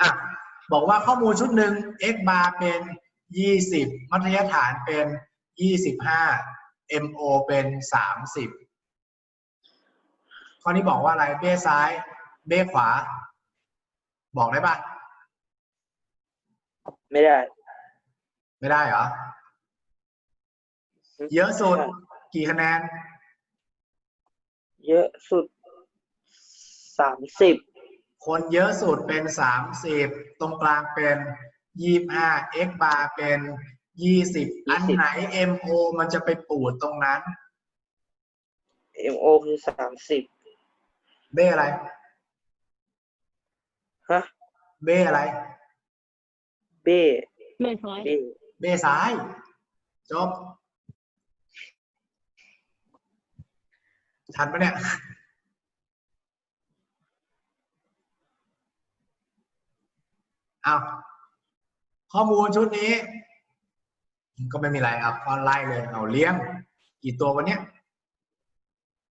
อะบอกว่าข้อมูลชุดหนึ่ง x bar เป็นยี่สิบมัธยฐานเป็นยี่สิบห้า mo เป็นสามสิบข้อนี้บอกว่าอะไร เบ้ซ้าย เบ้ขวา บอกได้ปะไม่ได้ ไม่ได้เหรอ เยอะสุดกี่คะแนน เยอะสุดสามสิบ คนเยอะสุดเป็นสามสิบตรงกลางเป็นยี่ห้า x bar เป็นยี่สิบอันไหน mo มันจะไปปูดตรงนั้นเอ็มโอคือสามสิบเบ้อะไร ฮะ เบ้อะไร เบ้ไม่ซ้ายเบ้เบ้ซ้าย จบทันปะเนี่ย อาข้อมูลชุดนี้ ก็ไม่มีอะไรครับก็ไล่เลยเอาเลี้ยง กี่ตัววันเนี้ย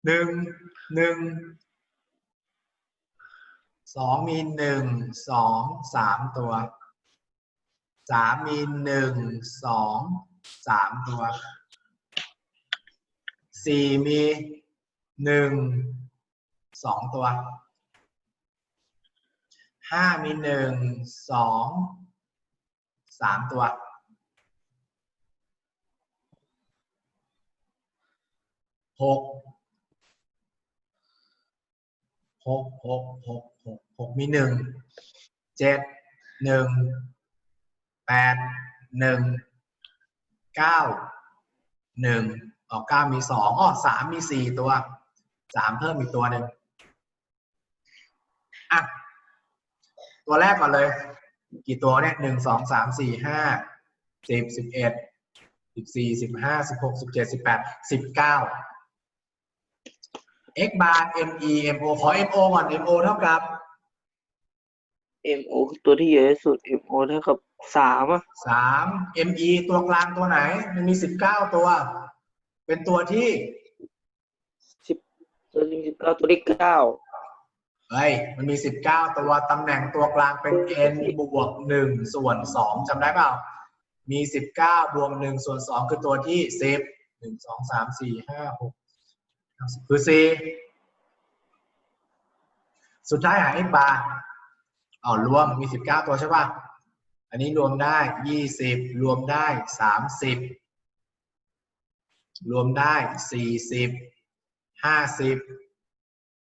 หนึ่งหนึ่งสองมีหนึ่งสองสามตัวสามมีหนึ่งสองสามตัวสี่มีหนึ่งสองตัว ห้ามีหนึ่งสองสามตัว หก หกหกหกหกหกมีหนึ่ง เจ็ด หนึ่ง แปด หนึ่ง เก้า หนึ่งอ๋อเก้ามีสองอ๋อสามมีสี่ตัว สามเพิ่มอีกตัวหนึ่งอะ ตัวแรกก่อนเลย กี่ตัวเนี่ยหนึ่งสองสามสี่ห้าสิบสิบเอ็ดสิบสี่สิบห้าสิบหกสิบเจ็ดสิบแปดสิบเก้า x bar me mo ขอ mo ก่อน mo เท่ากับเอ็มโอคือตัวที่เยอะที่สุดเอ็มโอเท่ากับสามอะสาม me ตัวกลางตัวไหน มันมีสิบเก้าตัว เป็นตัวที่สิบตัวที่สิบเก้าตัวที่เก้า เฮ้ยมันมีสิบเก้าตัวตำแหน่งตัวกลางเป็น n บวกหนึ่งส่วนสองจำได้เปล่า มีสิบเก้าบวกหนึ่งส่วนสองคือตัวที่สิบหนึ่งสองสามสี่ห้าหกคือสี่สุดท้ายหา x bar เอารวมมีสิบเก้าตัวใช่ป่ะ อันนี้รวมได้ยี่สิบรวมได้สามสิบรวมได้สี่สิบห้าสิบ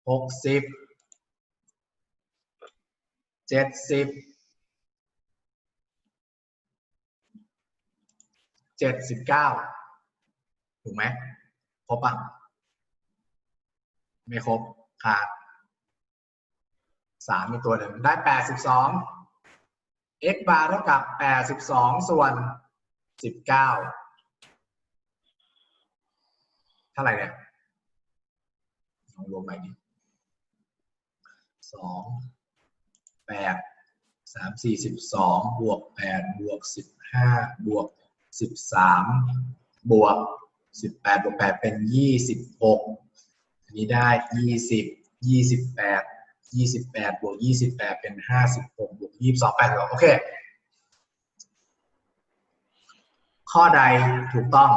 หกสิบ เจ็ดสิบเจ็ดสิบเก้าถูกไหมครบปะไม่ครบขาดสามมีตัวหนึ่งได้แปดสิบสอง x bar เท่ากับแปดสิบสองส่วนสิบเก้าเท่าไหร่เนี่ยลองรวมใหม่ดิสอง แปดสามสี่สิบสองบวกแปดบวกสิบห้าบวกสิบสามบวกสิบแปดบวกแปดเป็นยี่สิบหกอันนี้ได้ยี่สิบยี่สิบแปดยี่สิบแปดบวกยี่สิบแปดเป็นห้าสิบหกบวกยี่สิบสองแปดหรอโอเค ข้อใดถูกต้อง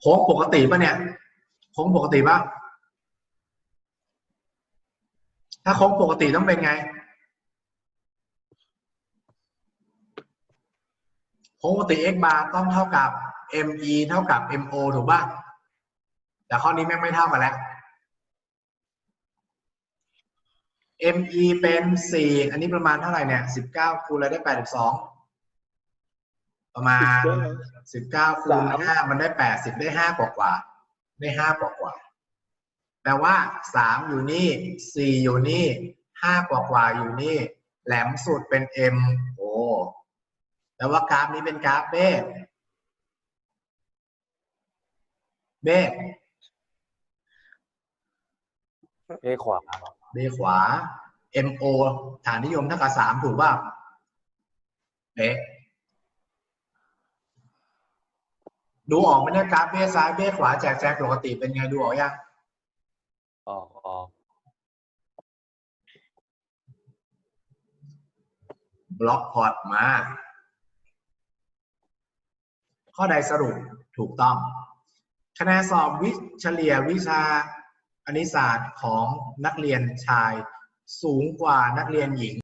โค้งปกติปะเนี่ย โค้งปกติปะ ถ้าโค้งปกติต้องเป็นไง โค้งปกติ x bar ต้องเท่ากับ me เท่ากับ mo ถูกป่ะ แต่ข้อนี้แม่งไม่เท่ากันแล้ว me เป็นสี่อันนี้ประมาณเท่าไหร่เนี่ยสิบเก้าคูณอะไรได้แปดสิบสองประมาณสิบเก้าคูณห้ามันได้แปดสิบได้ห้ากว่ากว่าๆได้ห้ากว่ากว่าๆ แปลว่าสามอยู่นี่สี่อยู่นี่ห้ากว่ากว่าๆอยู่นี่ แหลมสุดเป็น m โอ้แปลว่ากราฟนี้เป็นกราฟเบ้เบ้เอ้ขวาเบขวา MO ฐานนิยมเท่ากับสามถูกป่ะเป๊ะดูออกไหมเนี่ยกราฟเบ้ซ้ายเบ้ขวาแจกแจงปกติเป็นไงดูออกยัง ออกออกบล็อกพอร์ตมา ข้อใดสรุปถูกต้อง คะแนนสอบวิเฉลี่ยวิชาคณิตศาสตร์ของนักเรียนชายสูงกว่านักเรียนหญิง